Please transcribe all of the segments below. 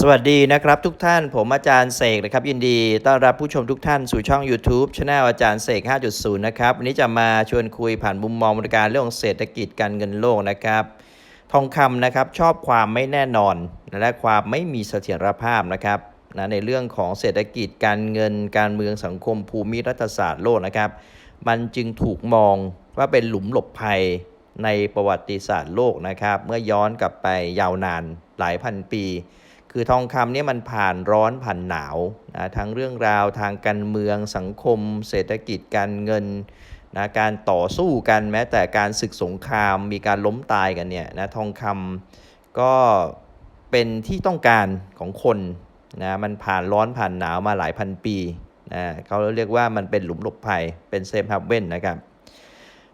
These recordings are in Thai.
สวัสดีนะครับทุกท่านผมอาจารย์เสกนะครับยินดีต้อนรับผู้ชมทุกท่านสู่ช่อง YouTube ช anel อาจารย์เสก 5.0 นะครับ วันนี้จะมาชวนคุยผ่านมุมมองบริการเรื่องเศรษฐกิจการเงินโลกนะครับ ทองคำนะครับชอบความไม่แน่นอน และความไม่มีเสถียรภาพนะครับนะในเรื่องของเศรษฐกิจการเงินการเมืองสังคมภูมิรัฐศาสตร์โลกนะครับ มันจึงถูกมองว่าเป็นหลุมหลบภัยในประวัติศาสตร์โลกนะครับ เมื่อย้อนกลับไปยาวนานหลายพันปี คือทองคำเนี่ยมันผ่านร้อนผ่านหนาวนะทั้งเรื่องราวทางการเมืองสังคม เศรษฐกิจการเงินนะการต่อสู้กันแม้แต่การศึกสงครามมีการล้มตายกันเนี่ยนะทองคำก็เป็นที่ต้องการของคนนะมันผ่านร้อนผ่านหนาวมาหลายพันปีนะเขาเรียกว่ามันเป็นหลุมหลบภัยเป็นเซฟฮับเว่นนะครับ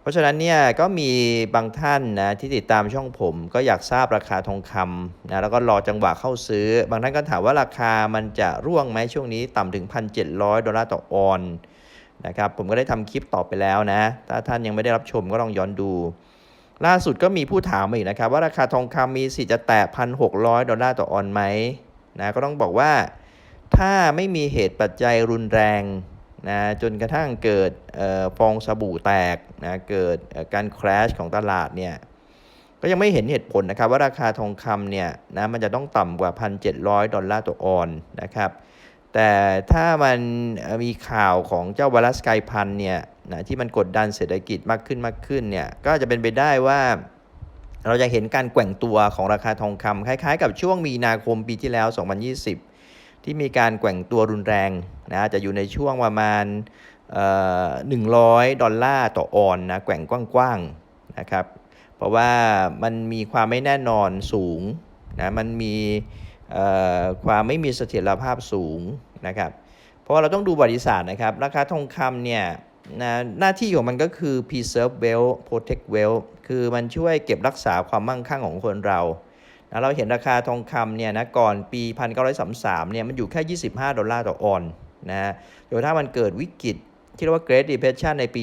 เพราะฉะนั้นเนี่ยก็มีบางท่านนะที่ติดตามช่องผม ก็อยากทราบราคาทองคำนะแล้วก็รอจังหวะเข้าซื้อ บางท่านก็ถามว่าราคามันจะร่วงไหมช่วงนี้ต่ำถึง 1,700 ดอลลาร์ต่อออนนะครับผมก็ได้ทำคลิปตอบไปแล้วนะ ถ้าท่านยังไม่ได้รับชมก็ลองย้อนดู ล่าสุดก็มีผู้ถามมาอีกนะครับ ว่าราคาทองคำมีสิทธิ์จะแตะ 1,600 ดอลลาร์ต่อออนไหมนะก็ต้องบอกว่าถ้าไม่มีเหตุปัจจัยรุนแรง นะจนกระทั่งเกิดออฟองสบู่แตกนะเกิดการ crash ของตลาดเนี่ยก็ยังไม่เห็นเหตุผลนะครับว่าราคาทองคำเนี่ยนะมันจะต้องต่ำกว่า 1,700 ดอลลาร์ต่อออนนะครับแต่ถ้ามันมีข่าวของเจ้าไวรัสกายพันเนี่ยนะที่มันกดดันเศรษฐกิจมากขึ้นมากขึ้นเนี่ยก็จะเป็นไปได้ว่าเราจะเห็นการแกว่งตัวของราคาทองคำคล้ายๆ กับช่วงมีนาคมปีที่แล้ว 2020 ที่มีการแกว่งตัวรุนแรงนะจะอยู่ในช่วงประมาณเอ่อ100ดอลลาร์ต่อออนนะแกว่งกว้างๆนะครับเพราะว่ามันมีความไม่แน่นอนสูงนะมันมีความไม่มีเสถียรภาพสูงนะครับเพราะว่าเราต้องดูบริษัทนะครับราคาทองคำเนี่ยนะหน้าที่ของมันก็คือ preserve wealth protect wealth คือมันช่วยเก็บรักษาความมั่งคั่งของคนเรา นะเราเห็นราคาทองคำเนี่ยนะก่อนปี 1933เนี่ยมันอยู่แค่ 25 ดอลลาร์ต่อออนนะฮะจนถ้ามันเกิดวิกฤตที่เรียกว่า Great Depression ในปี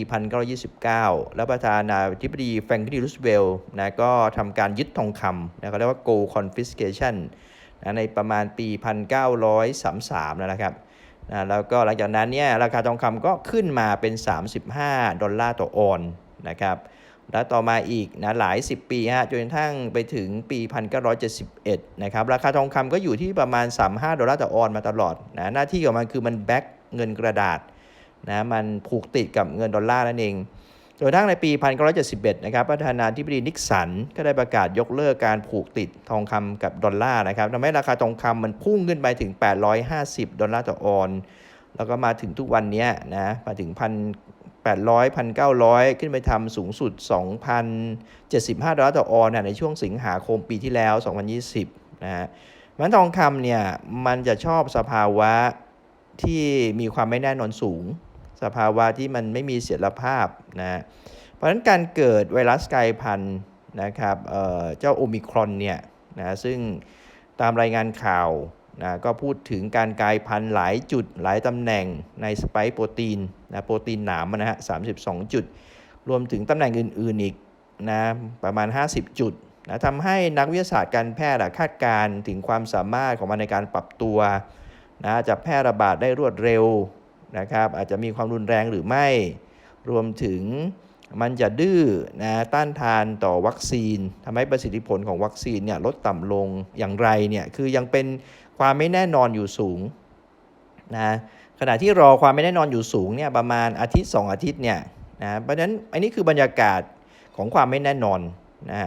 1929 แล้วประธานาธิบดีแฟรงคลินรูสเวลนะก็ทำการยึดทองคำนะเขาเรียกว่า gold confiscation นะในประมาณปี 1933 นะครับนะแล้วก็หลังจากนั้นเนี่ยราคาทองคำก็ขึ้นมาเป็น 35 ดอลลาร์ต่อออนนะครับ แล้วต่อมาอีกนะหลาย 10 ปีฮะจนกระทั่งไปถึงปี 1971 นะครับ ราคาทองคำก็อยู่ที่ประมาณ 35 ดอลลาร์ต่อออนมาตลอดนะหน้าที่ของมันคือมันแบ็กเงินกระดาษนะมันผูกติดกับเงินดอลลาร์นั่นเองจนกระทั่งในปี 1971 นะครับ ประธานาธิบดีนิกสันก็ได้ประกาศยกเลิกการผูกติดทองคำกับดอลลาร์นะครับทำให้ราคาทองคำมันพุ่งขึ้นไปถึง 850 ดอลลาร์ต่อออน แล้วก็มาถึงทุกวันนี้นะ มาถึง 800 1,900 ขึ้นไปทำสูงสุด 2,075 ดอลลาร์ต่อออนในช่วงสิงหาคมปีที่แล้ว 2020 นะฮะมันทองคำเนี่ยมันจะชอบสภาวะที่มีความไม่แน่นอนสูง สภาวะที่มันไม่มีเสถียรภาพนะเพราะฉะนั้นการเกิดไวรัสกลายพันธุ์นะครับเอ่อเจ้าโอมิครอนเนี่ยนะซึ่งตามรายงานข่าว นะก็พูดถึงการกลายพันธุ์หลายจุดหลายตำแหน่งในสไปค์โปรตีนนะโปรตีนหนามอะนะฮะ32 จุด รวมถึงตำแหน่งอื่น ๆ อีกนะประมาณ 50 จุดนะทำให้นักวิทยาศาสตร์การแพทย์คาดการถึงความสามารถของมันในการปรับตัวนะจะแพร่ระบาดได้รวดเร็วนะครับอาจจะมีความรุนแรงหรือไม่ รวมถึง มันจะดื้อนะต้านทานต่อวัคซีนทำให้ประสิทธิผลของวัคซีนเนี่ยลดต่ำลงอย่างไรเนี่ยคือยังเป็นความไม่แน่นอนอยู่สูงนะขณะที่รอความไม่แน่นอนอยู่สูงเนี่ยประมาณอาทิตย์ 2 อาทิตย์เนี่ยนะเพราะฉะนั้นอันนี้คือบรรยากาศของความไม่แน่นอนนะ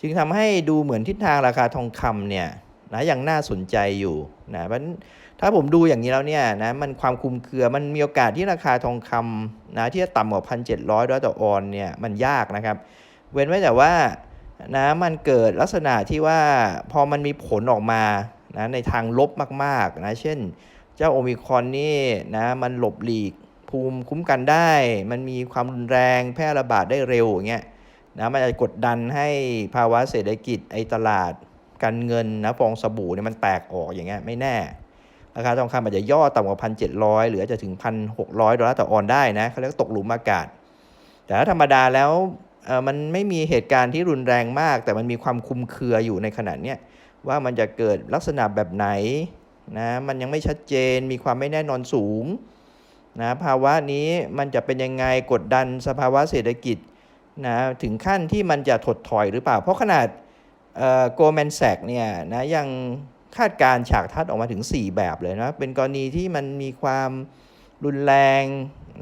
จึงทำให้ดูเหมือนทิศทางราคาทองคำเนี่ย นะยังน่าสนใจอยู่นะเพราะฉะนั้นถ้าผมดูอย่างนี้แล้วเนี่ยนะมันความคุมเครือมันมีโอกาสที่ราคาทองคำนะที่จะต่ำกว่า1,700ดร้อยดอลลาร์ต่อออนเนี่ยมันยากนะครับ เว้นไว้แต่ว่านะมันเกิดลักษณะที่ว่าพอมันมีผลออกมานะในทางลบมากๆนะเช่น เจ้าโอมิครอนนี่นะมันหลบหลีกภูมิคุ้มกันได้ มันมีความรุนแรงแพร่ระบาดได้เร็วอย่างเงี้ยนะมันจะกดดันให้ภาวะเศรษฐกิจไอตลาด การเงินนะฟองสบู่เนี่ยมันแตกออกอย่างเงี้ยไม่แน่ราคาทองคำอาจจะย่อต่ำกว่า1,700หรืออาจจะถึง1,600ดอลลาร์ต่อออนได้นะเขาเรียกตกหลุมอากาศ แต่ถ้าธรรมดาแล้วเออมันไม่มีเหตุการณ์ที่รุนแรงมาก แต่มันมีความคุมเครืออยู่ในขณะเนี้ยว่ามันจะเกิดลักษณะแบบไหนนะมันยังไม่ชัดเจนมีความไม่แน่นอนสูงนะภาวะนี้มันจะเป็นยังไงกดดันสภาวะเศรษฐกิจนะถึงขั้นที่มันจะถดถอยหรือเปล่า เพราะขนาด โกลแมนแซกเนี่ยนะยังคาดการณ์ฉากทัดออกมาถึง 4 แบบเลยนะ เป็นกรณีที่มันมีความรุนแรง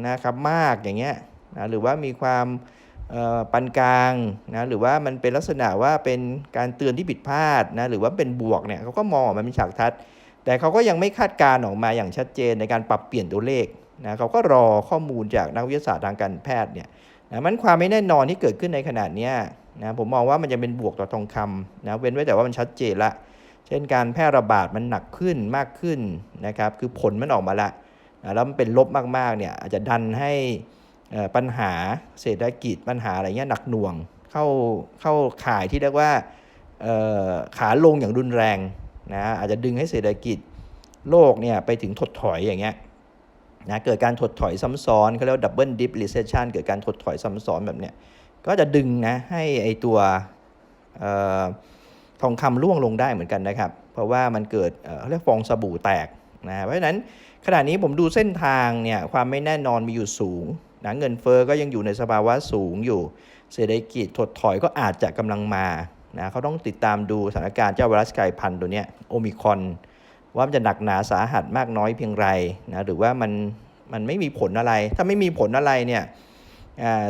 นะครับมากอย่างเงี้ยนะหรือว่ามีความเอ่อปานกลางนะหรือว่ามันเป็นลักษณะว่าเป็นการเตือนที่ผิดพลาดนะหรือว่าเป็นบวกเนี่ยเขาก็มองออกมาเป็นฉากทัด แต่เขาก็ยังไม่คาดการณ์ออกมาอย่างชัดเจนในการปรับเปลี่ยนตัวเลขนะเขาก็รอข้อมูลจากนักวิทยาศาสตร์ทางการแพทย์เนี่ยนะมันความไม่แน่นอนที่เกิดขึ้นในขนาดเนี้ย นะผมมองว่ามันจะเป็นบวกต่อทองคำนะเว้นไว้แต่ว่ามันชัดเจนละ เช่นการแพร่ระบาดมันหนักขึ้นมากขึ้นนะครับคือผลมันออกมาละนะแล้วมันเป็นลบมากๆเนี่ยอาจจะดันให้อ่อปัญหาเศรษฐกิจปัญหาอะไรเงี้ยหนักหน่วง เข้าเข้าข่ายที่เรียกว่าขาลงอย่างรุนแรงนะอาจจะดึงให้เศรษฐกิจโลกเนี่ยไปถึงถดถอยอย่างเงี้ยนะเกิดการถดถอยซ้ำซ้อนเขาเรียกว่าดับเบิลดิฟรีเซชันเกิดการถดถอยซ้ำซ้อนแบบเนี้ย ก็จะดึงนะให้ไอตัวออทองคำร่วงลงได้เหมือนกันนะครับ เพราะว่ามันเกิดเเขาเรียกฟองสบู่แตกนะเพราะฉะนั้นขณะนี้ผมดูเส้นทางเนี่ยความไม่แน่นอนมีอยู่สูงนะเงินเฟอ้อก็ยังอยู่ในสภาวะสูงอยู่ เศรษฐกิจถดถอยก็อาจจะกำลังมานะเขาต้องติดตามดูสถานการณ์เจ้าไวรัสกลายพันธุ์ตัวเนี้ยโอมิคอนว่ามันจะหนักหนาสาหัสมากน้อยเพียงไรนะหรือว่ามันมันไม่มีผลอะไร ถ้าไม่มีผลอะไรเนี่ย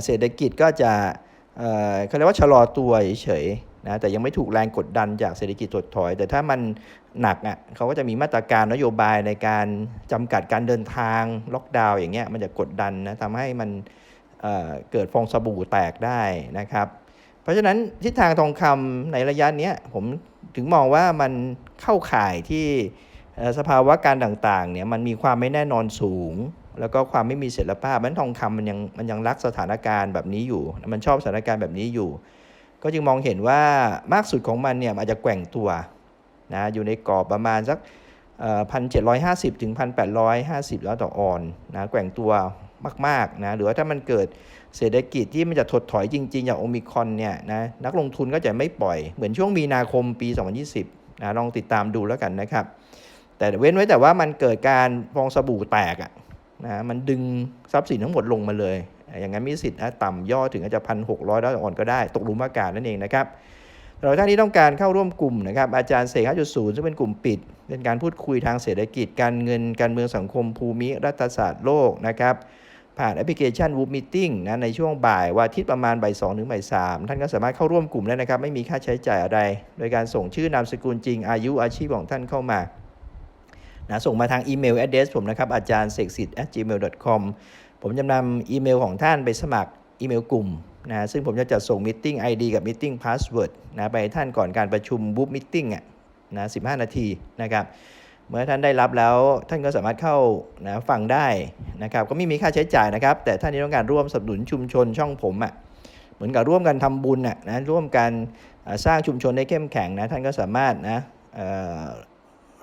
เศรษฐกิจก็จะ เขาเรียกว่าชะลอตัวเฉยๆนะแต่ยังไม่ถูกแรงกดดันจากเศรษฐกิจถดถอย แต่ถ้ามันหนักอะเขาก็จะมีมาตรการนโยบายในการจำกัดการเดินทางล็อกดาวน์อย่างเงี้ยมันจะกดดันนะทำให้มันเเกิดฟองสบู่แตกได้นะครับ เพราะฉะนั้นทิศทางทองคำในระยะเนี้ยผมถึงมองว่ามันเข้าข่ายที่สภาวะการต่างๆเนี่ยมันมีความไม่แน่นอนสูง แล้วก็ความไม่มีเสถียรภาพมันทองคำมันยังมันยังรักสถานการณ์แบบนี้อยู่ มันชอบสถานการณ์แบบนี้อยู่ ก็จึงมองเห็นว่ามากสุดของมันเนี่ยอาจจะแกว่งตัวนะอยู่ในกรอบประมาณสักพันเจ็ดร้อยห้าสิบถึงพันแปดร้อยห้าสิบแล้วต่อออนนะแกว่งตัวมากๆนะหรือว่าถ้ามันเกิดเศรษฐกิจที่มันจะถดถอยจริงๆอย่างโอมิคอนเนี่ยนะนักลงทุนก็จะไม่ปล่อยเหมือนช่วงมีนาคมปี 2020นะลองติดตามดูแล้วกันนะครับ แต่เว้นไว้แต่ว่ามันเกิดการฟองสบู่แตกอะ นะมันดึงทรัพย์สินทั้งหมดลงมาเลย อย่างนั้นมีสิทธิ์นะต่ำย่อถึงอาจจะพันหกร้อยดอลลาร์ออนก็ได้ ตกหลุมอากาศนั่นเองนะครับสำหรับท่านที่ต้องการเข้าร่วมกลุ่มนะครับอาจารย์เสก5.0 ซึ่งเป็นกลุ่มปิด เป็นการพูดคุยทางเศรษฐกิจ การเงินการเมืองสังคมภูมิรัฐศาสตร์โลกนะครับผ่านแอปพลิเคชัน Woop Meeting นะในช่วงบ่ายวันอาทิตย์ประมาณบ่ายสองถึงบ่ายสามท่านก็สามารถเข้าร่วมกลุ่มได้นะครับ ไม่มีค่าใช้จ่ายอะไร โดยการส่งชื่อนามสกุลจริงอายุอาชีพของท่านเข้ามา นะส่งมาทางอีเมล address ผมนะครับอาจารย์เสกสิทธิ์ gmail com ผมจะนำอีเมลของท่านไปสมัครอีเมลกลุ่มนะซึ่งผมจะจัดส่ง meeting ID กับ meeting password นะไปให้ท่านก่อนการประชุม Boop Meeting อะนะ15 นาทีนะครับเมื่อท่านได้รับแล้วท่านก็สามารถเข้านะฟังได้นะครับก็ไม่มีค่าใช้จ่ายนะครับ แต่ท่านที่ต้องการร่วมสนับสนุนชุมชนช่องผมอะเหมือนกับร่วมกันทำบุญอะนะร่วมกันสร้างชุมชนให้เข้มแข็งนะท่านก็สามารถนะ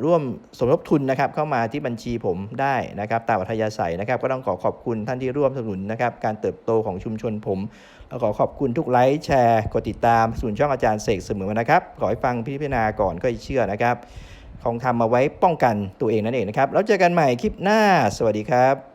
ร่วมสมทบทุนนะครับเข้ามาที่บัญชีผมได้นะครับตามอัธยาศัยนะครับ ก็ต้องขอขอบคุณท่านที่ร่วมสนับสนุนนะครับการเติบโตของชุมชนผมแล้วขอขอบคุณทุกไลค์แชร์กดติดตามศูนช่องอาจารย์เสกเสมอนะครับ ขอให้ฟังพิจารณาก่อนก็เชื่อนะครับของทำมาไว้ป้องกันตัวเองนั่นเองนะครับแล้วเจอกันใหม่คลิปหน้า สวัสดีครับ